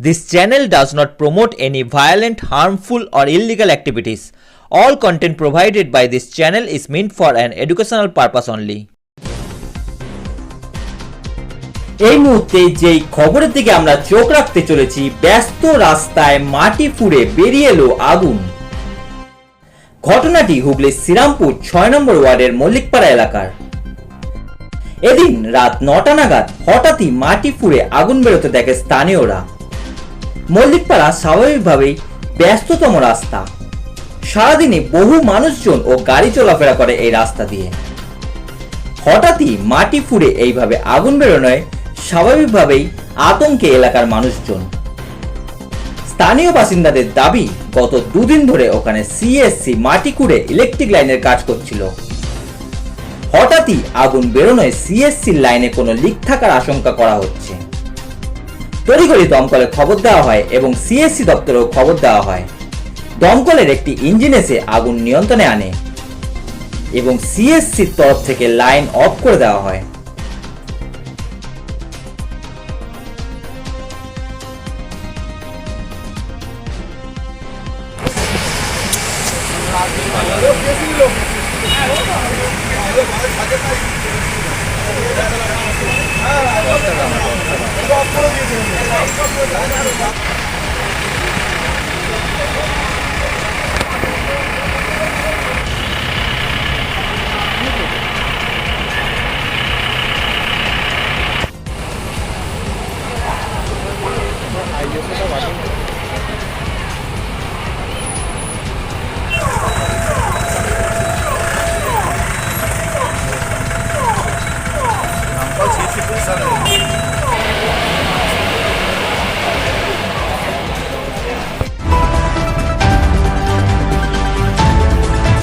This channel does not promote any violent, harmful, or illegal activities. All content provided by this channel is meant for an educational purpose only. এই মুহূর্তে যেই খবরের দিকে আমরা চোখ রাখতে চলেছি ব্যস্ত রাস্তায় মাটি ফুঁড়ে বেরিয়ে এলো আগুন ঘটনাটি হুগলির শ্রীরামপুর ছয় নম্বর ওয়ার্ডের মল্লিকপাড়া এলাকার এদিন রাত নটা নাগাদ হঠাৎই মাটি ফুঁড়ে আগুন বেরোতে দেখে স্থানীয়রা মল্লিকপাড়া স্বাভাবিকভাবেই ব্যস্ততম রাস্তা। সারাদিনে বহু মানুষজন ও গাড়ি চলাফেরা করে এই রাস্তা দিয়ে। হঠাৎই মাটি ফুঁড়ে এইভাবে আগুন বেরোনোয় স্বাভাবিকভাবেই আতঙ্কে এলাকার মানুষজন। স্থানীয় বাসিন্দাদের দাবি, গত দুদিন ধরে ওখানে সিএসসি মাটি কুড়ে ইলেকট্রিক লাইনের কাজ করছিল। হঠাৎই আগুন বেরোনোয় সিএসসি লাইনে কোনো লিক থাকার আশঙ্কা করা হচ্ছে। তড়িঘড়ি দমকলে খবর দেওয়া হয় এবং সিএসসি দপ্তরেও খবর দেওয়া হয়। দমকলের একটি ইঞ্জিন এসে আগুন নিয়ন্ত্রণে আনে এবং সিএসসির তরফ থেকে লাইন অফ করে দেওয়া হয়।